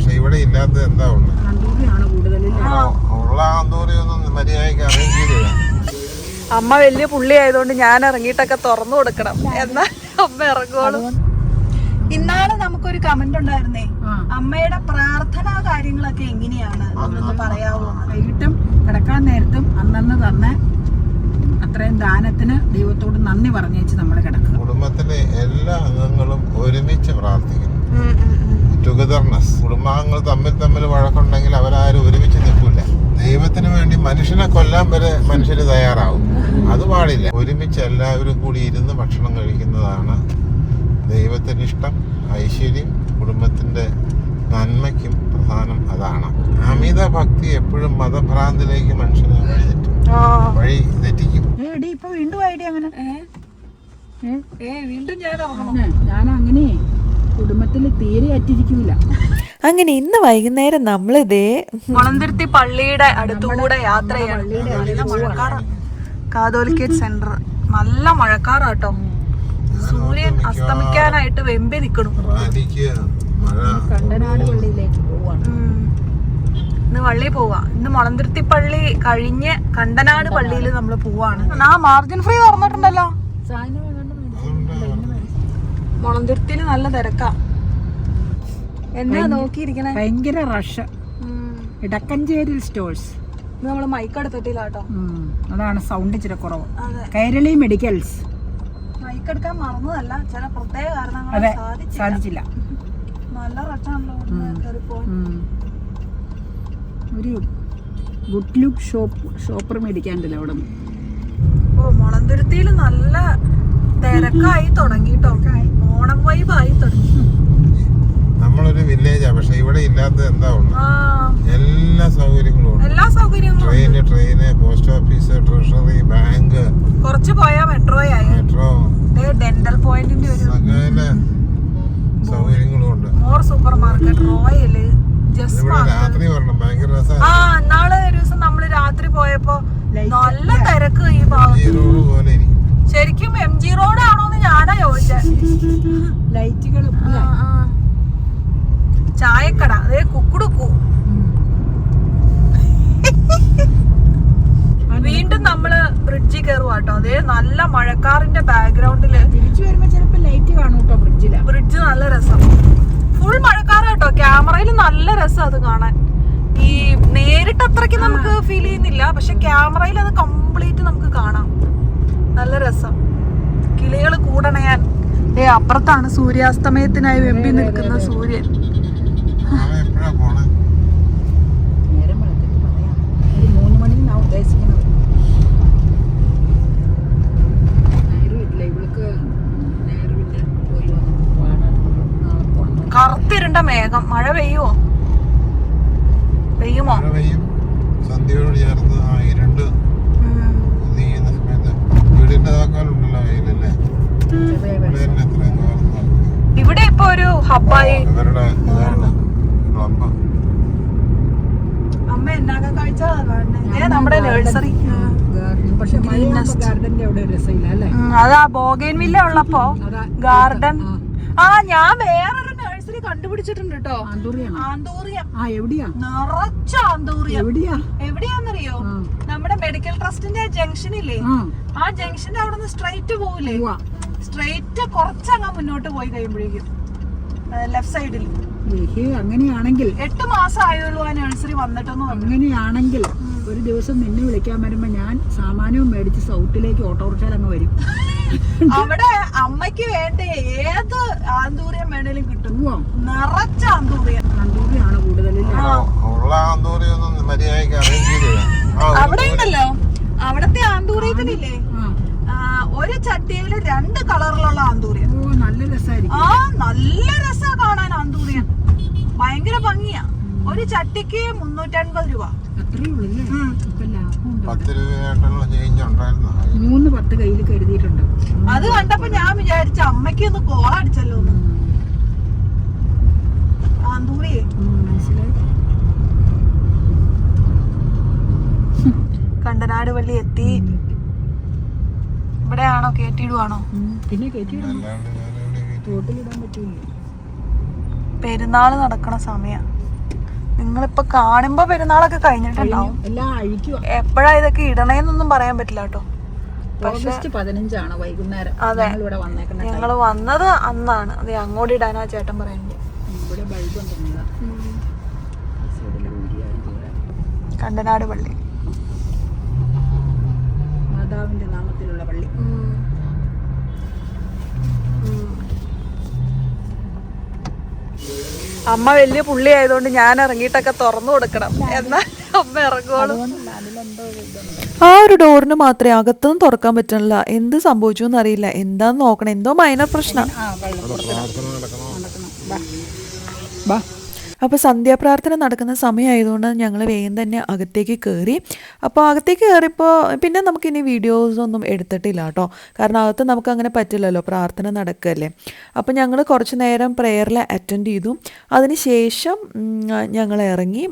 പക്ഷെ ഇവിടെ ഇല്ലാത്ത എന്താ ഉള്ളത് ഉള്ള അന്തൂരിയൊന്നും ഒന്നും മര്യാദയ്ക്ക് അറേഞ്ച് ചെയ്തില്ല. അമ്മ വലിയ പുള്ളി ആയതുകൊണ്ട് ഞാൻ ഇറങ്ങിയിട്ടൊക്കെ തുറന്നു കൊടുക്കണം. എന്നാ അമ്മ ഇറങ്ങുള്ളൂ ഇന്നാൾ നമുക്കൊരു കമന്റ് ഉണ്ടായിരുന്നേ. അമ്മയുടെ പ്രാർത്ഥനാ കാര്യങ്ങളൊക്കെ എങ്ങനെയാണ്? എന്നൊന്ന് പറയാവോ? വൈകിട്ടും കിടക്കാൻ നേരത്തും അന്നന്ന് തന്നെ അത്രയും ദാനത്തിന് ദൈവത്തോട് നന്ദി പറഞ്ഞേച്ച് നമ്മൾ കിടക്കുക. കുടുംബത്തിലെ എല്ലാ അംഗങ്ങളും ഒരുമിച്ച് പ്രാർത്ഥിക്കുന്നു. ടുഗദർനെസ് കുടുംബാംഗങ്ങൾ തമ്മിൽ തമ്മിൽ വഴക്കുണ്ടെങ്കിൽ അവരാരും ഒരുമിച്ച് നിൽക്കില്ല ദൈവത്തിന് വേണ്ടി മനുഷ്യനെ കൊല്ലാൻ വരെ മനുഷ്യർ തയ്യാറാവും. അത് പാടില്ല. ഒരുമിച്ച് എല്ലാവരും കൂടി ഇരുന്ന് ഭക്ഷണം കഴിക്കുന്നതാണ് ദൈവത്തിന് ഇഷ്ടം. ഐശ്വര്യം കുടുംബത്തിന്റെ നന്മയ്ക്കും പ്രധാനം അതാണ്. അമിത ഭക്തി എപ്പോഴും മതഭ്രാന്തിലേക്ക് മനുഷ്യനെ വഴി തെറ്റും വഴി തെറ്റിക്കും. ഇപ്പൊ വീണ്ടും അങ്ങനെ. ഞാൻ അങ്ങനെ കുടുംബത്തിൽ തീരെ അറ്റിരിക്കില്ല അങ്ങനെ ഇന്ന് വൈകുന്നേരം നമ്മളിതേ മുളന്തിരുത്തി പള്ളിയുടെ അടുത്തുകൂടെ യാത്ര ചെയ്യണം കാതോലിക്കേറ്റ് സെന്റർ. നല്ല മഴക്കാറാട്ടോ. സൂര്യൻ അസ്തമിക്കാനായിട്ട് വെമ്പി നിക്കണു. കണ്ടനാട് പള്ളിയിലേക്ക് പോവാണ്. ഇന്ന് പള്ളി പോവാ. ഇന്ന് മുളന്തിരുത്തി പള്ളി കഴിഞ്ഞ് കണ്ടനാട് പള്ളിയിൽ നമ്മൾ പോവാണ്. ആ മാർജിൻ ഫ്രീ തുറന്നിട്ടുണ്ടല്ലോ. മുളന്തിരുത്തിയിൽ നല്ല തിരക്കാ. എന്നാ നോക്കിയിരിക്കണേ? ഭയങ്കര റഷ്. ഇടക്കഞ്ചേരി സ്റ്റോഴ്സ്. ഇത് നമ്മൾ മൈക്ക് എടുത്തിട്ടില്ല കേട്ടോ. അതാണ് സൗണ്ട് ഇച്ചിരി കുറവ്. കേരളീ മെഡിക്കൽസ് മൈക്ക് എടുക്കാൻ മറന്നതല്ല ചില പ്രത്യേക കാരണങ്ങൾ സാധിച്ചില്ല. നല്ല കയറിപ്പോവാൻ. ഒരു ഗുഡ് ലുക്ക് ഷോപ്പ് ഷോപ്പർ മേടിക്കാണ്ടല്ലോ അവിടെ. ഓ മുളന്തുരുത്തിയിൽ നല്ല തിരക്കായി തുടങ്ങിട്ടോ ഓണം വൈബായി തുടങ്ങി. നമ്മളൊരു വില്ലേജാ പക്ഷെ ഇവിടെ ഇല്ലാത്തത് എന്താ ഉള്ളത് ആ. എല്ലാ സൗകര്യങ്ങളും എല്ലാ സൗകര്യങ്ങളും train train post office treasury bank. കുറച്ച് പോയാ മെട്രോയായി. മെട്രോ. ഡെന്റൽ പോയിന്റിന്റെ ഒരു സകല സൗകര്യങ്ങളും ഉണ്ട്. മോർ സൂപ്പർ മാർക്കറ്റ് റോയൽ രാത്രി വരണം ഭയങ്കര രസമാണ് ആ നാളെ ഒരു ദിവസം നമ്മൾ രാത്രി പോയപ്പോ നല്ല തിരക്ക് ഈ ഭാഗത്ത്. ശരിക്കും എം ജി റോഡ് ആണോന്ന് ഞാനാ ചോദിച്ചത് ആ. ചായക്കട അതേ കുക്കുടുക്കു. വീണ്ടും നമ്മൾ ബ്രിഡ്ജിൽ കയറുവാട്ടോ അതേ നല്ല മഴക്കാറിന്റെ ബാക്ക്ഗ്രൗണ്ടിൽ തിരിച്ചു വരുമ്പോ ചിലപ്പോ ലൈറ്റ് കാണും കേട്ടോ ബ്രിഡ്ജിൽ ബ്രിഡ്ജ് നല്ല രസം. ഫുൾ മഴക്കാറ് കേട്ടോ ക്യാമറയിൽ നല്ല രസം അത് കാണാൻ. ഈ നേരിട്ട് അത്രയ്ക്ക് നമുക്ക് ഫീൽ ചെയ്യുന്നില്ല. പക്ഷെ ക്യാമറയിൽ അത് കംപ്ലീറ്റ് നമുക്ക് കാണാം. നല്ല രസം. കിളികൾ കൂടണയാൻ ഏ അപ്പുറത്താണ് സൂര്യാസ്തമയത്തിനായി വെമ്പി നിൽക്കുന്ന സൂര്യൻ. കറുത്തിരുണ്ട മേഘം. മഴ പെയ്യുമോ പെയ്യുമോ? മഴ പെയ്യും. സന്ധ്യയോട് ചേർന്ന് ആ ഇരുണ്ട് സമയത്ത് വീടിന്റെ ചെറിയ ഇവിടെ ഇപ്പൊ ഒരു ഹബ്ബായി അമ്മ എന്നാക കാഴ്ച? നമ്മുടെ നഴ്സറി അതാ ബോഗൻ വില്ല ഉള്ളപ്പോ ഗാർഡൻ. ആ. ഞാൻ വേറൊരു നഴ്സറി കണ്ടുപിടിച്ചിട്ടുണ്ട് കേട്ടോ ആന്തൂറിയം. നിറച്ച ആന്തൂറിയം. എവിടെയാ? എവിടെയാന്നറിയോ? ആ. നമ്മുടെ മെഡിക്കൽ ട്രസ്റ്റിന്റെ ജംഗ്ഷൻ ഇല്ലേ ആ. ജംഗ്ഷന്റെ അവിടെ നിന്ന് സ്ട്രൈറ്റ് പോവില്ലേ. സ്ട്രൈറ്റ് കുറച്ചങ്ങ് മുന്നോട്ട് പോയി കഴിയുമ്പോഴേക്കും. ലെഫ്റ്റ് സൈഡിൽ അങ്ങനെയാണെങ്കിൽ എട്ട് മാസം ആയുള്ളൂ ആ നഴ്സറി വന്നിട്ടെന്ന് അങ്ങനെയാണെങ്കിൽ ഒരു ദിവസം നിന്നെ വിളിക്കാൻ വരുമ്പോ ഞാൻ സാമാനവും മേടിച്ച് സൗത്തിലേക്ക് ഓട്ടോറിക്ഷയിൽ അങ്ങ് വരും. അവിടെ അമ്മയ്ക്ക് വേണ്ട ഏത് ആന്തൂറിയം വേണേലും കിട്ടും. നിറച്ച ആന്തൂറിയം. ആന്തൂറിയാണ് കൂടുതലില്ല ഉള്ള ആന്തൂരി ഒന്നും മര്യാദയ്ക്ക് അറേഞ്ച് ചെയ്തില്ല അവിടെ ഉണ്ടല്ലോ. അവിടത്തെ ആന്തൂറിയത്തിനില്ലേ? ഒരു ചട്ടിയിൽ രണ്ട് കളറിലുള്ള ആന്തൂറിയം. ഓ നല്ല രസമായിരിക്കും ആ നല്ല രസാ കാണാൻ ആന്തൂറിയം. ഭയങ്കര ഭംഗിയാ. ഒരു ചട്ടിക്ക് മുന്നൂറ്റൻപത് രൂപ. മൂന്ന് പത്ത് കയ്യിൽ കരുതിയിട്ടുണ്ട്. അത് കണ്ടപ്പോ ഞാൻ വിചാരിച്ച അമ്മയ്ക്ക് ഒന്ന് കോള അടിച്ചല്ലോ ആന്തൂറിയേ. ഉം, കണ്ടനാട് വള്ളി എത്തി. ഇവിടെയാണോ? കേട്ടിടുവാണോ പിന്നെ കയറ്റി? പെരുന്നാൾ നടക്കണ സമയം. നിങ്ങളിപ്പൊ കാണുമ്പോ പെരുന്നാളൊക്കെ കഴിഞ്ഞിട്ടുണ്ടാവും. എപ്പോഴാ ഇതൊക്കെ ഇടണേന്നൊന്നും പറയാൻ പറ്റില്ല കേട്ടോ. ഓഗസ്റ്റ് പതിനഞ്ചാണ് വൈകുന്നേരം. അതെ. ഇവിടെ ഞങ്ങൾ വന്നത് അന്നാണ്. അതെ അങ്ങോട്ട് ഇടാനാ ചേട്ടൻ പറയുന്നത്. കണ്ടനാട് പള്ളി. മാതാവിന്റെ നാമത്തിലുള്ള പള്ളി. അമ്മ വലിയ പുള്ളി ആയതുകൊണ്ട് ഞാൻ ഇറങ്ങിയിട്ടൊക്കെ തുറന്നു കൊടുക്കണം. എന്നാ അമ്മ ഇറങ്ങുള്ളൂ ആ ഒരു ഡോറിന് മാത്രമേ അകത്തൊന്നും തുറക്കാൻ പറ്റണില്ല. എന്ത് സംഭവിച്ചു എന്നറിയില്ല. എന്താന്ന് നോക്കണം. എന്തോ മൈനർ പ്രശ്നം. അപ്പോൾ സന്ധ്യാപ്രാർത്ഥന നടക്കുന്ന സമയമായതുകൊണ്ട് ഞങ്ങൾ വേഗം തന്നെ അകത്തേക്ക് കയറി അപ്പോൾ അകത്തേക്ക് കയറിയപ്പോൾ പിന്നെ നമുക്കിനി വീഡിയോസൊന്നും എടുത്തിട്ടില്ല കേട്ടോ. കാരണം അകത്ത് നമുക്ക് അങ്ങനെ പറ്റില്ലല്ലോ പ്രാർത്ഥന നടക്കല്ലേ. അപ്പോൾ ഞങ്ങൾ കുറച്ച് നേരം പ്രെയറിൽ അറ്റൻഡ് ചെയ്തു. അതിന് ശേഷം ഞങ്ങൾ ഇറങ്ങി.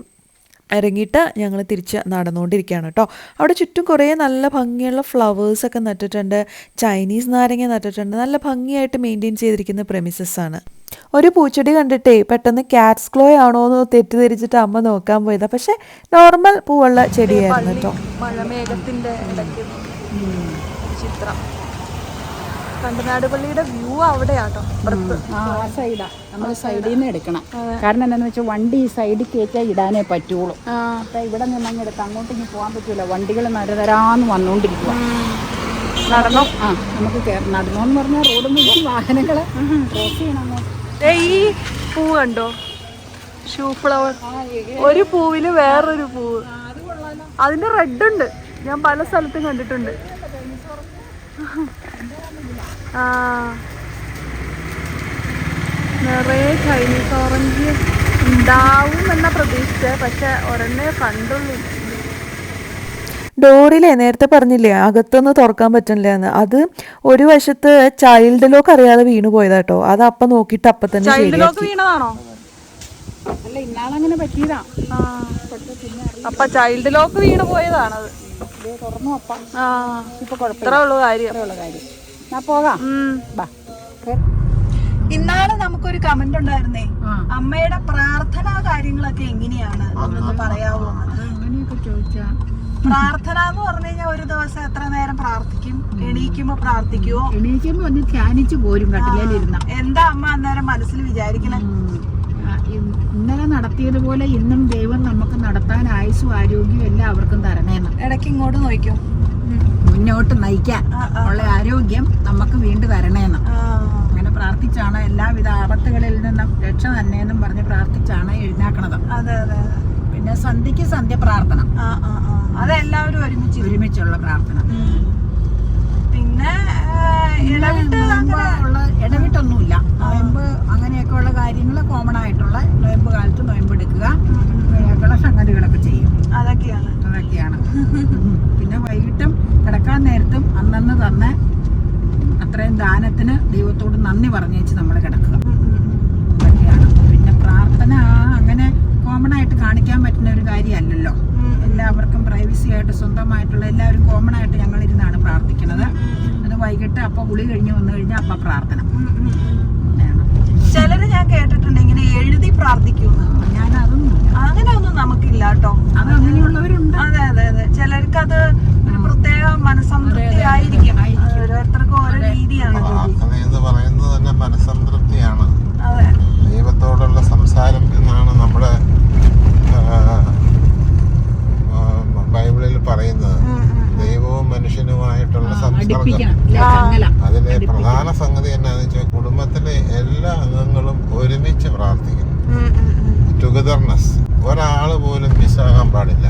ഇറങ്ങിയിട്ട് ഞങ്ങൾ തിരിച്ച് നടന്നുകൊണ്ടിരിക്കുകയാണ് കേട്ടോ. അവിടെ ചുറ്റും കുറേ നല്ല ഭംഗിയുള്ള ഫ്ലവേഴ്സൊക്കെ നട്ടിട്ടുണ്ട്. ചൈനീസ് നാരങ്ങ നട്ടിട്ടുണ്ട്. നല്ല ഭംഗിയായിട്ട് മെയിന്റെയിൻ ചെയ്തിരിക്കുന്ന പ്രെമിസസ് ആണ്. ഒരു പൂച്ചെടി കണ്ടിട്ടേ പെട്ടെന്ന് കാറ്റ്സ് ക്ലോ ആണോ എന്ന് തെറ്റിദ്ധരിച്ചിട്ട് അമ്മ നോക്കാൻ പോയത്. പക്ഷെ നോർമൽ പൂവുള്ള ചെടിയായിരുന്നു കേട്ടോ. മഴമേഘത്തിന്റെ ഇടയ്ക്ക് ചിത്രം. കണ്ടനാട് പള്ളിയുടെ വ്യൂ അവിടെയാട്ടോ ആ സൈഡാ നമ്മൾ സൈഡിൽ നിന്ന് എടുക്കണം. കാരണം എന്താണെന്ന് വെച്ചാൽ വണ്ടി ഈ സൈഡിൽ കയറ്റാൻ ഇടാനേ പറ്റുള്ളൂ. അപ്പൊ ഇവിടെ നിന്ന് അങ്ങ് എടുത്ത് അങ്ങോട്ട് ഇനി പോകാൻ പറ്റൂല. വണ്ടികൾ നരതരാന്ന് വന്നുകൊണ്ടിരിക്കുക നടന്നോ? ആ നമുക്ക് കയറി നടന്നോന്ന് പറഞ്ഞാൽ റോഡ് മുഴുവൻ വാഹനങ്ങൾ ക്രോസ് ചെയ്യണം ദേ ഈ പൂ കണ്ടോ? Shoe flower. ഒരു പൂവിൽ വേറൊരു പൂവ് അതിന്റെ റെഡ് ഉണ്ട്. ഞാൻ പല സ്ഥലത്തും കണ്ടിട്ടുണ്ട്. ആ. നിറയെ ചൈനീസ് ഓറഞ്ച് ഉണ്ടാവും എന്ന പ്രതീക്ഷിച്ച. പക്ഷെ ഒരെണ്ണേ കണ്ടുള്ളൂ. ഡോറിലെ നേരത്തെ പറഞ്ഞില്ലേ അകത്തൊന്നും തുറക്കാൻ പറ്റുന്നില്ല എന്ന്. അത് ഒരു വശത്ത് ചൈൽഡ് ലോക്ക് അറിയാതെ വീണു പോയതാട്ടോ അത് അപ്പൊ നോക്കിട്ട് അപ്പൊ തന്നെ ചൈൽഡ് ലോക്ക് വീണതാണോ? അല്ല ഇന്നാളങ്ങനെ പറ്റിയതാ. അപ്പൊ ചൈൽഡ് ലോക്ക് വീണ് പോയതാണത്. തുറന്നു അപ്പ. ആ. ഇപ്പൊ കുഴപ്പമില്ല. ഇത്ര ഉള്ളു കാര്യം. ഉള്ള കാര്യം. ഞാൻ പോകാം. ഇന്നാൾ നമുക്കൊരു കമന്റ് ഉണ്ടായിരുന്നേ. അമ്മയുടെ പ്രാർത്ഥനാ കാര്യങ്ങളൊക്കെ എങ്ങനെയാണ്? അതൊന്ന് പറയാവോ? പ്രാർത്ഥന എന്ന് പറഞ്ഞു കഴിഞ്ഞാൽ ഒരു ദിവസം എത്ര നേരം പ്രാർത്ഥിക്കും? എണീക്കുമ്പോ പ്രാർത്ഥിക്കുവോ? എണീക്കുമ്പോ ഒന്ന് ധ്യാനിച്ചു പോരും കട്ടിലേലിരുന്ന. എന്താ അമ്മ അന്നേരം മനസ്സിൽ വിചാരിക്കണേ? ഇന്നലെ നടത്തിയതുപോലെ ഇന്നും ദൈവം നമുക്ക് നടത്താൻ ആയുസും ആരോഗ്യവും എല്ലാം അവർക്കും തരണേന്ന്. ഇടയ്ക്ക് ഇങ്ങോട്ട് നോക്കും മുന്നോട്ട് നയിക്കാൻ ഉള്ള ആരോഗ്യം നമുക്ക് വീണ്ടും തരണേന്ന്. പ്രാർത്ഥിച്ചാണ് എല്ലാവിധ ആപത്തുകളിൽ നിന്നും രക്ഷ തന്നെയെന്നും പറഞ്ഞ് പ്രാർത്ഥിച്ചാണ് എഴുന്നേക്കണത്. അതെ അതെ. പിന്നെ സന്ധ്യക്ക് സന്ധ്യ പ്രാർത്ഥന. ആ ആ ആ. അതെല്ലാവരും ഒരുമിച്ച് ഒരുമിച്ചുള്ള പ്രാർത്ഥന. പിന്നെ ഇടവിട്ട് ഉള്ള ഇടവിട്ടൊന്നുമില്ല. നോയമ്പ് അങ്ങനെയൊക്കെ ഉള്ള കാര്യങ്ങൾ കോമൺ ആയിട്ടുള്ള നോയമ്പ് കാലത്ത് നോയമ്പ് എടുക്കുക. അങ്ങനെയൊക്കെയുള്ള സംഗതികളൊക്കെ ചെയ്യും. അതൊക്കെയാണ്. അതൊക്കെയാണ്. പിന്നെ വൈകിട്ടും കിടക്കാൻ നേരത്തും അന്നന്ന് തന്നെ അത്രയും ദാനത്തിന് ദൈവത്തോട് നന്ദി പറഞ്ഞേച്ച് നമ്മൾ കിടക്കുക. അതൊക്കെയാണ് പിന്നെ പ്രാർത്ഥന അങ്ങനെ കോമൺ ആയിട്ട് കാണിക്കാൻ പറ്റുന്ന ഒരു കാര്യമല്ലല്ലോ. എല്ലാവർക്കും പ്രൈവസി ആയിട്ട് സ്വന്തമായിട്ടുള്ള എല്ലാവരും കോമൺ ആയിട്ട് ഞങ്ങൾ ഇരുന്നാണ് പ്രാർത്ഥിക്കുന്നത്. അത് വൈകിട്ട് അപ്പൊ ഉളി കഴിഞ്ഞ് വന്നു കഴിഞ്ഞാൽ അപ്പൊ പ്രാർത്ഥന. ചിലര് ഞാൻ കേട്ടിട്ടുണ്ട് ഇങ്ങനെ എഴുതി പ്രാർത്ഥിക്കുന്നു ഞാൻ അതൊന്നും അങ്ങനെ ഒന്നും നമുക്കില്ല കേട്ടോ. അത് അങ്ങനെയുള്ളവരുണ്ട്. അതെ അതെ അതെ. ചിലർക്ക് അത് ഒരു പ്രത്യേക മനസ്സംതൃപ്തി ആയിരിക്കും അത് ഓരോരുത്തർക്കും ഓരോ രീതിയാണ് പ്രാർത്ഥന എന്ന് പറയുന്നത് തന്നെ മനസ്സംതൃപ്തിയാണ് അതെ ദൈവത്തോടുള്ള സംസാരം എന്നാണ് നമ്മുടെ ആ, ആ, ബൈബിളിൽ പറയുന്നത് ഉം, ഉം. ദൈവവും മനുഷ്യനുമായിട്ടുള്ള സംസർഗം അടുപ്പിക്കണം ഇല്ലേ, ചങ്ങല. അതിലെ പ്രധാന സംഗതി എന്നാന്ന് വെച്ചാൽ കുടുംബത്തിലെ എല്ലാ അംഗങ്ങളും ഒരുമിച്ച് പ്രാർത്ഥിക്കണം ഉം, ഉം, ഉം. ടുഗദർനെസ് ഒരാൾ പോലും മിസ്സാകാൻ പാടില്ല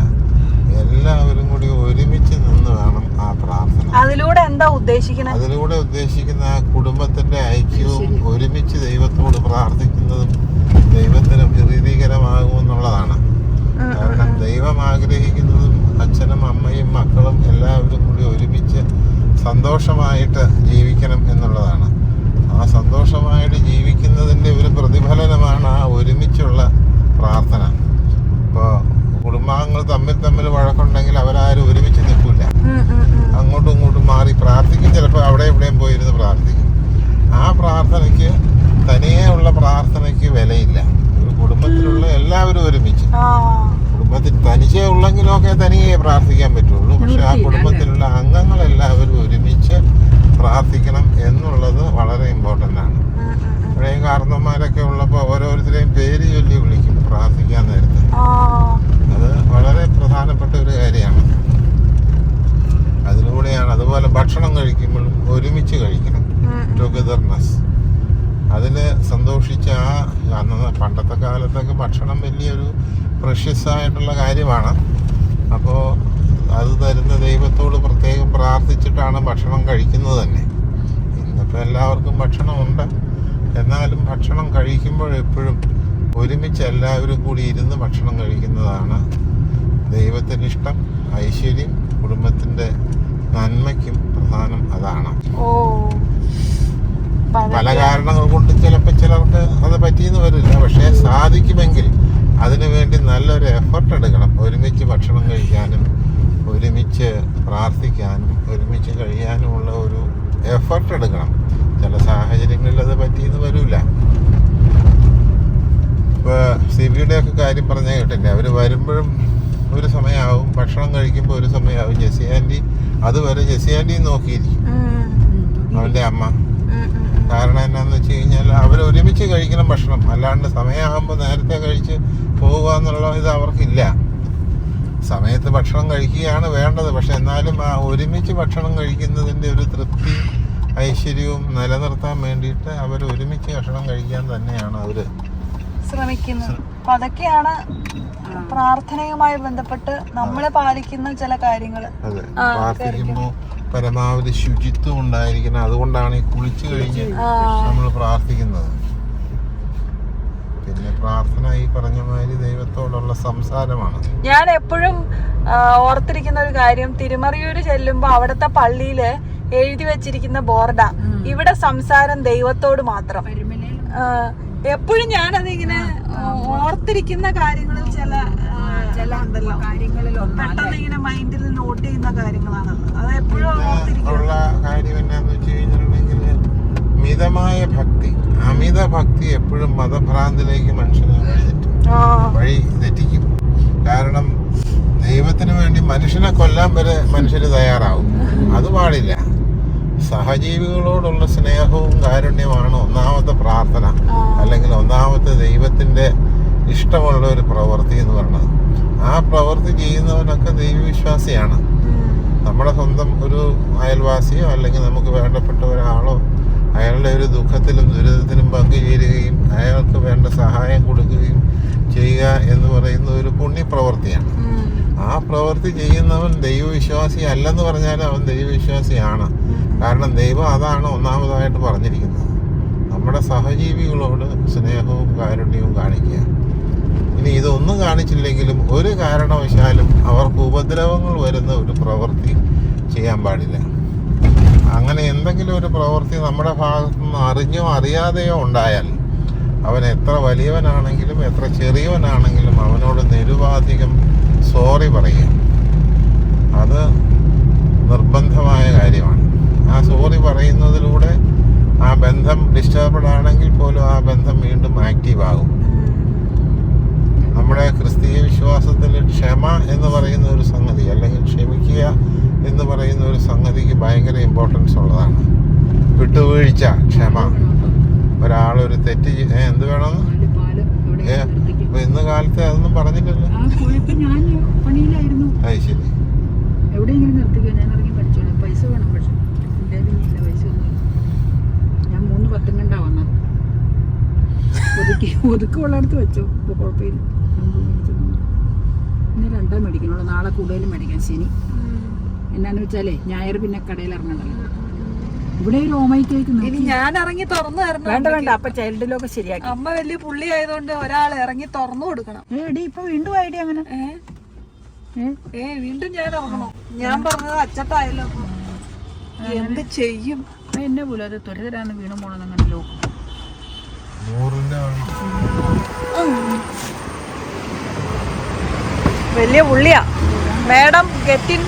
എല്ലാവരും കൂടി ഒരുമിച്ച് നിന്ന് വേണം ആ പ്രാർത്ഥന അതിലൂടെ എന്താ ഉദ്ദേശിക്കണേ അതിലൂടെ ഉദ്ദേശിക്കുന്ന ആ കുടുംബത്തിന്റെ ഐക്യവും ഒരുമിച്ച് ദൈവത്തോട് പ്രാർത്ഥിക്കുന്നതും ദൈവത്തിന് പ്രീതികരമാകുമെന്നുള്ളതാണ്. കാരണം ദൈവം ആഗ്രഹിക്കുന്നതും അച്ഛനും അമ്മയും മക്കളും എല്ലാവരും കൂടി ഒരുമിച്ച് സന്തോഷമായിട്ട് ജീവിക്കണം എന്നുള്ളതാണ്. ആ സന്തോഷമായിട്ട് ജീവിക്കുന്നതിന്റെ ഒരു പ്രതിഫലനമാണ് ആ ഒരുമിച്ചുള്ള പ്രാർത്ഥന. ഇപ്പോൾ കുടുംബാംഗങ്ങൾ തമ്മിൽ തമ്മിൽ വഴക്കുണ്ടെങ്കിൽ അവരാരും ഒരുമിച്ച് നിൽക്കില്ല. അങ്ങോട്ടും ഇങ്ങോട്ടും മാറി പ്രാർത്ഥിക്കും. ചിലപ്പോൾ അവിടെ എവിടെയും പോയിരുന്ന് പ്രാർത്ഥിക്കും. ആ പ്രാർത്ഥനയ്ക്ക് തനിയെ ഉള്ള പ്രാർത്ഥനയ്ക്ക് വിലയില്ല. ഒരു കുടുംബത്തിലുള്ള എല്ലാവരും ഒരുമിച്ച്. കുടുംബത്തിൽ തനിച്ചേ ഉള്ളെങ്കിലൊക്കെ തനിയെ പ്രാർത്ഥിക്കാൻ പറ്റുള്ളൂ. പക്ഷെ ആ കുടുംബത്തിലുള്ള അംഗങ്ങൾ എല്ലാവരും ഒരുമിച്ച് പ്രാർത്ഥിക്കണം എന്നുള്ളത് വളരെ ഇമ്പോർട്ടന്റ് ആണ്. പഴയ കാരണന്മാരൊക്കെ ഉള്ളപ്പോൾ ഓരോരുത്തരെയും പേര് ചൊല്ലി വിളിക്കും പ്രാർത്ഥിക്കാൻ നേരത്തെ. അത് വളരെ പ്രധാനപ്പെട്ട ഒരു കാര്യമാണ്. അതിലൂടെയാണ് അതുപോലെ ഭക്ഷണം കഴിക്കുമ്പോഴും ഒരുമിച്ച് കഴിക്കണം. ടുഗദർനെസ് അതിൽ സന്തോഷിച്ച ആ അന്ന് പണ്ടത്തെ കാലത്തൊക്കെ ഭക്ഷണം വലിയൊരു പ്രഷ്യസായിട്ടുള്ള കാര്യമാണ്. അപ്പോൾ അത് തരുന്ന ദൈവത്തോട് പ്രത്യേകം പ്രാർത്ഥിച്ചിട്ടാണ് ഭക്ഷണം കഴിക്കുന്നത് തന്നെ. ഇന്നിപ്പോൾ എല്ലാവർക്കും ഭക്ഷണമുണ്ട്. എന്നാലും ഭക്ഷണം കഴിക്കുമ്പോഴെപ്പോഴും ഒരുമിച്ച് എല്ലാവരും കൂടി ഇരുന്ന് ഭക്ഷണം കഴിക്കുന്നതാണ് ദൈവത്തിന് ഇഷ്ടം ഐശ്വര്യം കുടുംബത്തിന്റെ നന്മയ്ക്കും പ്രധാനം അതാണ്. ഓ. പല കാരണങ്ങൾ കൊണ്ട് ചിലപ്പോൾ ചിലർക്ക് അത് പറ്റിയെന്ന് വരില്ല. പക്ഷേ സാധിക്കുമെങ്കിൽ അതിനു വേണ്ടി നല്ലൊരു എഫർട്ട് എടുക്കണം. ഒരുമിച്ച് ഭക്ഷണം കഴിക്കാനും ഒരുമിച്ച് പ്രാർത്ഥിക്കാനും ഒരുമിച്ച് കഴിയാനുമുള്ള ഒരു എഫർട്ട് എടുക്കണം. ചില സാഹചര്യങ്ങളിൽ അത് പറ്റിയെന്ന് വരില്ല. ഇപ്പോൾ സിബിയുടെ ഒക്കെ കാര്യം പറഞ്ഞാൽ കേട്ടില്ലേ? അവർ വരുമ്പോഴും ഒരു സമയമാവും ഭക്ഷണം കഴിക്കുമ്പോൾ ഒരു സമയമാവും ജെസി ആന്റി അതുവരെ ജെസി ആന്റി നോക്കിയിരിക്കും. അവന്റെ അമ്മ. കാരണം എന്നാന്ന് വെച്ച് കഴിഞ്ഞാൽ അവർ ഒരുമിച്ച് കഴിക്കണം ഭക്ഷണം. അല്ലാണ്ട് സമയമാകുമ്പോൾ നേരത്തെ കഴിച്ച് പോവുക എന്നുള്ള ഇത് അവർക്കില്ല. സമയത്ത് ഭക്ഷണം കഴിക്കുകയാണ് വേണ്ടത്. പക്ഷെ എന്നാലും ആ ഒരുമിച്ച് ഭക്ഷണം കഴിക്കുന്നതിന്റെ ഒരു തൃപ്തി ഐശ്വര്യവും നിലനിർത്താൻ വേണ്ടിയിട്ട് അവർ ഒരുമിച്ച് ഭക്ഷണം കഴിക്കാൻ തന്നെയാണ് അവർ ശ്രമിക്കുന്നത്. അപ്പൊ അതൊക്കെയാണ് പ്രാർത്ഥനയുമായി ബന്ധപ്പെട്ട് നമ്മൾ പാലിക്കുന്ന ചില ആ, പ്രാർത്ഥിക്കുമ്പോൾ പരമാവധി ശുചിത്വം ഉണ്ടായിരിക്കണം. അതുകൊണ്ടാണ് ഈ കുളിച്ചു കഴിഞ്ഞ്. നമ്മൾ പ്രാർത്ഥിക്കുന്നത്. പിന്നെ പ്രാർത്ഥന ഈ പറഞ്ഞ മാതിരി ദൈവത്തോടുള്ള സംസാരമാണ്. ഞാൻ എപ്പോഴും ഓർത്തിരിക്കുന്ന ഒരു കാര്യം. തിരുമറിയൂര് ചെല്ലുമ്പോ അവിടുത്തെ പള്ളിയിൽ എഴുതി വെച്ചിരിക്കുന്ന ബോർഡാ. ഇവിടെ സംസാരം ദൈവത്തോട് മാത്രം. എപ്പോഴും ഞാനതിങ്ങനെ ഓർത്തിരിക്കുന്ന കാര്യങ്ങളിൽ ചില ചില ഉണ്ടല്ലോ. കാര്യങ്ങളിലൊന്നും പെട്ടെന്ന് ഇങ്ങനെ മൈൻഡിൽ നോട്ട് ചെയ്യുന്ന കാര്യങ്ങളാണ് അത് എപ്പോഴും പിന്നെ ഓർത്തിരിക്കും ഉള്ള കാര്യം എന്നാന്ന് വെച്ച് കഴിഞ്ഞിട്ടുണ്ടെങ്കിൽ മിതമായ ഭക്തി അമിത ഭക്തി എപ്പോഴും മതഭ്രാന്തിലേക്ക് മനുഷ്യനെ വഴി തെറ്റിക്കും. കാരണം ദൈവത്തിന് വേണ്ടി മനുഷ്യനെ കൊല്ലാൻ വരെ മനുഷ്യർ തയ്യാറാവും. അത് പാടില്ല. സഹജീവികളോടുള്ള സ്നേഹവും കാരുണ്യമാണ് ഒന്നാമത്തെ പ്രാർത്ഥന. അല്ലെങ്കിൽ ഒന്നാമത്തെ ദൈവത്തിന്റെ ഇഷ്ടമുള്ള ഒരു പ്രവൃത്തി എന്ന് പറയുന്നത്. ആ പ്രവൃത്തി ചെയ്യുന്നവനൊക്കെ ദൈവവിശ്വാസിയാണ്. നമ്മുടെ സ്വന്തം ഒരു അയൽവാസിയോ അല്ലെങ്കിൽ നമുക്ക് വേണ്ടപ്പെട്ട ഒരാളോ അയാളുടെ ഒരു ദുഃഖത്തിലും ദുരിതത്തിലും പങ്കുചേരുകയും അയാൾക്ക് വേണ്ട സഹായം കൊടുക്കുകയും ചെയ്യുക എന്ന് പറയുന്ന ഒരു പുണ്യപ്രവൃത്തിയാണ്. ആ പ്രവൃത്തി ചെയ്യുന്നവൻ ദൈവവിശ്വാസി അല്ലെന്ന് പറഞ്ഞാൽ അവൻ ദൈവവിശ്വാസിയാണ്. കാരണം ദൈവം അതാണ് ഒന്നാമതായിട്ട് പറഞ്ഞിരിക്കുന്നത്. നമ്മുടെ സഹജീവികളോട് സ്നേഹവും കാരുണ്യവും കാണിക്കുക. ഇനി ഇതൊന്നും കാണിച്ചില്ലെങ്കിലും ഒരു കാരണവശാലും അവർക്ക് ഉപദ്രവങ്ങൾ വരുന്ന ഒരു പ്രവൃത്തി ചെയ്യാൻ പാടില്ല. അങ്ങനെ എന്തെങ്കിലും ഒരു പ്രവൃത്തി നമ്മുടെ ഭാഗത്തു നിന്ന് അറിഞ്ഞോ അറിയാതെയോ ഉണ്ടായാൽ അവൻ എത്ര വലിയവനാണെങ്കിലും എത്ര ചെറിയവനാണെങ്കിലും അവനോട് നിരുപാധികം സോറി പറയുക അത് നിർബന്ധമായ കാര്യമാണ്. ആ സോറി പറയുന്നതിലൂടെ ആ ബന്ധം ഡിസ്റ്റർബ്ഡ് ആണെങ്കിൽ പോലും ആ ബന്ധം വീണ്ടും ആക്റ്റീവ് ആകും നമ്മുടെ ക്രിസ്തീയ വിശ്വാസത്തിൽ ക്ഷമ എന്ന് പറയുന്ന ഒരു സംഗതി അല്ലെങ്കിൽ ക്ഷമിക്കുക എന്ന് പറയുന്ന ഒരു സംഗതിക്ക് ഭയങ്കര ഇമ്പോർട്ടൻസ് ഉള്ളതാണ്. വിട്ടുവീഴ്ച ക്ഷമ. ഒരാളൊരു തെറ്റ് എന്ത് വേണമെന്ന് ഇപ്പൊ ഇന്ന് കാലത്തെ അതൊന്നും പറഞ്ഞില്ലല്ലോ ഞാൻ പണിയിലായിരുന്നു. അത് ശരി. എവിടെയെങ്കിലും നിർത്തിക്കോ ഞാൻ ഇറങ്ങി പഠിച്ചോളാം. പൈസ വേണം പക്ഷെ. എന്റെ ഇല്ല പൈസ ഒന്നും ഞാൻ മൂന്ന് പത്തും കണ്ടാ വന്നത്. ഒതുക്കി ഒതുക്കമുള്ളടത്ത് വെച്ചോ. ഇപ്പോൾ കുഴപ്പമില്ല. രണ്ടാം മേടിക്കണുള്ളൂ. നാളെ കൂടുതലും മേടിക്കാം ശനി. എന്നാന്ന് വെച്ചാലേ ഞായർ പിന്നെ കടയിൽ ഇറങ്ങണ്ടല്ലോ. ഇവിടെ ഒരു ഓമയ്ക്കേക്ക് ഇനി ഞാൻ ഇറങ്ങി തുറന്നു തരണം വേണ്ട വേണ്ട. അപ്പൊ ചൈൽഡ് ലോക്ക് ശരിയാക്കി. അമ്മ വലിയ പുള്ളി ആയതുകൊണ്ട് ഒരാൾ ഇറങ്ങി തുറന്നു കൊടുക്കണം. ഏടി എടി ഇപ്പൊ വീണ്ടും ഐഡിയ അങ്ങനെ? ഏ? വീണ്ടും ഞാൻ ഇറങ്ങണോ. ഞാൻ പറഞ്ഞത് അച്ചട്ടായല്ലോ എന്ത് ചെയ്യും? ആ, എന്നെ പോലും അത് ത്വരിതരാന്ന് വീണു പോണെന്ന് അങ്ങനെ ലോക്ക് വലിയ പുള്ളിയാ. മാഡം ഗെറ്റിൻ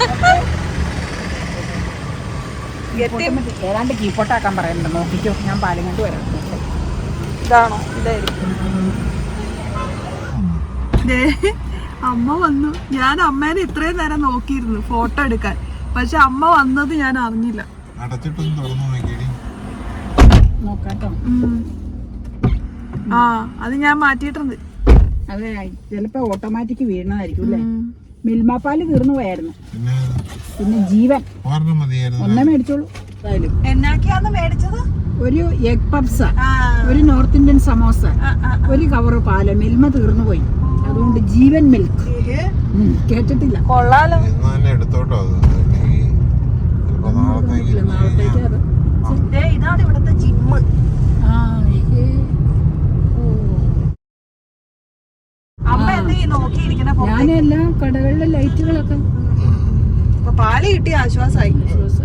ഗെറ്റിൻ ഏതാണ്ട് കീപ്പോട്ടാക്കാൻ പറയുന്നുണ്ട്. നോക്കിക്കോ ഞാൻ പാലും കൊണ്ട് വരാം. ഇതാണോ? ഇതായിരിക്കും. അമ്മ വന്നു. ഞാൻ അമ്മേനെ ഇത്രയും നേരം നോക്കിയിരുന്നു ഫോട്ടോ എടുക്കാൻ. പക്ഷെ അമ്മ വന്നത് ഞാൻ അറിഞ്ഞില്ല. ആ അത് ഞാൻ മാറ്റിയിട്ടുണ്ട്. അതെ ചിലപ്പോ ഓട്ടോമാറ്റിക് വീണതായിരിക്കും അല്ലേ? മിൽമ പാൽ തീർന്നു പോയായിരുന്നു. പിന്നെ പിന്നെ ജീവൻ. ഒന്നേ മേടിച്ചോളൂ. എന്നാക്കിയാന്ന് മേടിച്ചത്? ഒരു എഗ് പപ്സ ഒരു നോർത്ത് ഇന്ത്യൻ സമോസ. ഒരു കവറ് പാൽ. മിൽമ തീർന്നു പോയി. അതുകൊണ്ട് ജീവൻ മിൽക്ക് കേട്ടിട്ടില്ല. കൊള്ളാലോ. എടുത്തോട്ടോ നാളത്തേക്ക് ഇതാണ് ഇവിടുത്തെ ജിമ്മ് ആ ഞാൻ എല്ലാ കടകളിലെ ലൈറ്റുകളൊക്കെ പാൽ കിട്ടിയ ആശ്വാസായി.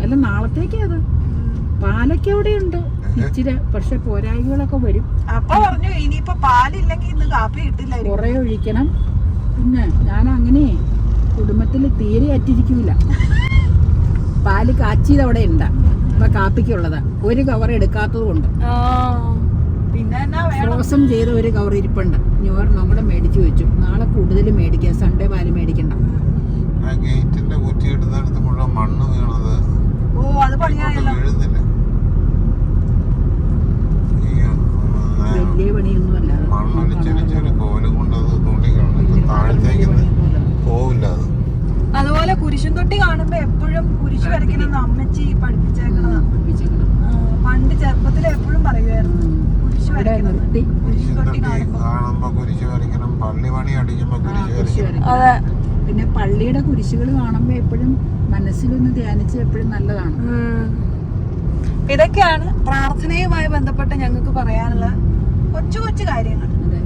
അല്ല നാളത്തേക്ക് അത്. പാലൊക്കെ അവിടെ ഉണ്ട് ഇച്ചിരി പക്ഷെ പോരായ്മകളൊക്കെ വരും. അപ്പൊ പറഞ്ഞു ഇനിയിപ്പോ പാലില്ലെങ്കിൽ ഇന്ന് കാപ്പി കിട്ടില്ല കുറെ ഒഴിക്കണം. പിന്നെ ഞാൻ അങ്ങനെ കുടുംബത്തിൽ തീരെ അറ്റിരിക്കൂല. പാൽ കാച്ചിയത് അവിടെ ഉണ്ട് അപ്പൊ കാപ്പിക്കുള്ളതാ. ഒരു കവർ എടുക്കാത്തത് കൊണ്ട് ഫ്രോസൺ ചെയ്ത ഒരു കവർ ഇരിപ്പുണ്ട്. ഞോർ നമ്മുടെ മേടിച്ചു വെച്ചു. നാളെ കൂടുതൽ മേടിക്കാം. സൺഡേ പാൽ മേടിക്കണ്ട. ആ ഗേറ്റിന്റെ മുഴുവൻ മണ്ണ് വീണത്. ഓ അത് പണിയായല്ലോ. വീഴുന്നില്ല. വലിയ കോലും താഴത്തേക്ക് പോവില്ല. കുരിശും തൊട്ടി കാണുമ്പോ എപ്പോഴും കുരിശ് വരയ്ക്കണമെന്ന് അമ്മച്ചി പഠിപ്പിച്ചേക്കണതാ. പഠിപ്പിച്ചേക്കണം. പണ്ട് ചെറുപ്പത്തിൽ എപ്പോഴും പറയുമായിരുന്നു കുരിശ് വരയ്ക്കണം തൊട്ടി. തൊട്ടി കാണുമ്പോ. കാണുമ്പോ കുരിശ് വരയ്ക്കണം പള്ളി പണി അടിക്കുമ്പോ ആ, കുരിശ് കുരിശ് വരയ്ക്കണം. വരയ്ക്കണം. അതെ. പിന്നെ പള്ളിയുടെ കുരിശുകൾ കാണുമ്പോ എപ്പോഴും മനസ്സിലൊന്ന് ധ്യാനിച്ച് എപ്പോഴും നല്ലതാണ്. ഇതൊക്കെയാണ് പ്രാർത്ഥനയുമായി ബന്ധപ്പെട്ട് ഞങ്ങൾക്ക് പറയാനുള്ള കൊച്ചു കൊച്ചു കാര്യങ്ങൾ അതെ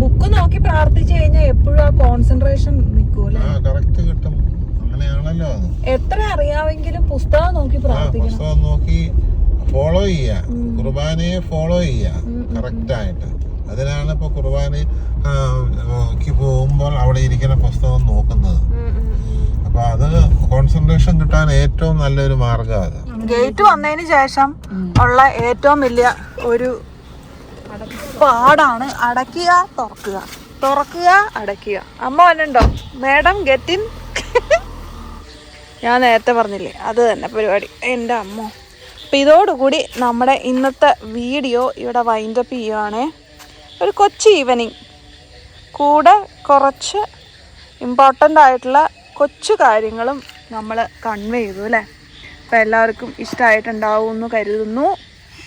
ബുക്ക് നോക്കി പ്രാർത്ഥിച്ചു കഴിഞ്ഞാൽ എപ്പോഴും ആ കോൺസെൻട്രേഷൻ നിൽക്കൂല ആ കറക്റ്റ് കിട്ടും. അങ്ങനെയാണല്ലോ എത്ര അറിയാമെങ്കിലും പുസ്തകം നോക്കി പ്രാർത്ഥിക്കണം. പുസ്തകം നോക്കി ഫോളോ ചെയ്യുക. കുർബാനയെ ഫോളോ ചെയ്യുക. കറക്റ്റ് ആയിട്ട്. അതിനാണ് ഇപ്പൊ കുർബാനയ്ക്ക് പോകുമ്പോൾ അവിടെ ഇരിക്കുന്ന പുസ്തകം നോക്കുന്നത്. അപ്പൊ അത് കോൺസെൻട്രേഷൻ കിട്ടാൻ ഏറ്റവും നല്ലൊരു മാർഗം അത്. ഗേറ്റ് വന്നതിന് ശേഷം ഉള്ള ഏറ്റവും വലിയ ഒരു പാടാണ്. അടയ്ക്കുക തുറക്കുക. തുറക്കുക അടയ്ക്കുക. അമ്മ വന്നുണ്ടോ മാഡം ഗെറ്റിൻ ഞാൻ നേരത്തെ പറഞ്ഞില്ലേ അത് തന്നെ പരിപാടി. എന്റെ അമ്മ. അപ്പം ഇതോടുകൂടി നമ്മുടെ ഇന്നത്തെ വീഡിയോ ഇവിടെ വൈൻഡപ്പ് ചെയ്യുവാണേ. ഒരു കൊച്ചു ഈവനിങ് കൂടെ കുറച്ച് ഇമ്പോർട്ടന്റ് ആയിട്ടുള്ള കൊച്ചു കാര്യങ്ങളും നമ്മൾ കൺവേ ചെയ്തു അല്ലേ? അപ്പോൾ എല്ലാവർക്കും ഇഷ്ടമായിട്ടുണ്ടാവും എന്ന് കരുതുന്നു.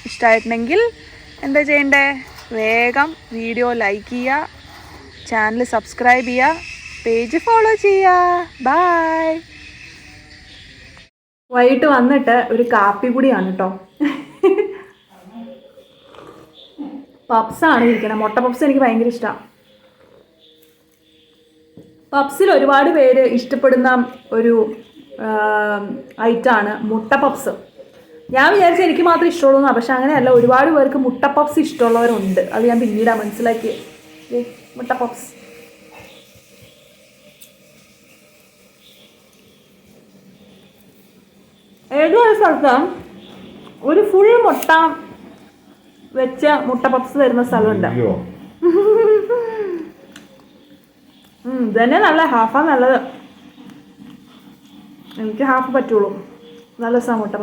ഇഷ്ടമായിട്ടുണ്ടെങ്കിൽ എന്താ ചെയ്യണ്ടേ? വേഗം വീഡിയോ ലൈക്ക് ചെയ്യുക ചാനൽ സബ്സ്ക്രൈബ് ചെയ്യുക പേജ് ഫോളോ ചെയ്യുക. ബായ് വൈകിട്ട് വന്നിട്ട് ഒരു കാപ്പി കൂടിയാണ് കേട്ടോ പപ്സാണ് ഇരിക്കണം. മുട്ട പപ്സ് എനിക്ക് ഭയങ്കര ഇഷ്ടമാണ് പപ്സിൽ ഒരുപാട് പേര് ഇഷ്ടപ്പെടുന്ന ഒരു ഐറ്റാണ് മുട്ട പപ്സ്. ഞാൻ വിചാരിച്ചു എനിക്ക് മാത്രം ഇഷ്ടമുള്ളൂ പക്ഷെ അങ്ങനെയല്ല. ഒരുപാട് പേർക്ക് മുട്ട പപ്സ് ഇഷ്ടമുള്ളവരുണ്ട്. അത് ഞാൻ പിന്നീടാണ് മനസ്സിലാക്കിയത് മുട്ട പപ്സ് ഏതോ ഒരു സ്ഥലത്ത് ഒരു ഫുൾ മുട്ട വെച്ച മുട്ട പപ്സ് തരുന്ന സ്ഥലമുണ്ട്. ഇതന്നെ നല്ല ഹാഫാ നല്ലത്. എനിക്ക് ഹാഫ് പറ്റുള്ളൂ. നല്ല സാ മുട്ട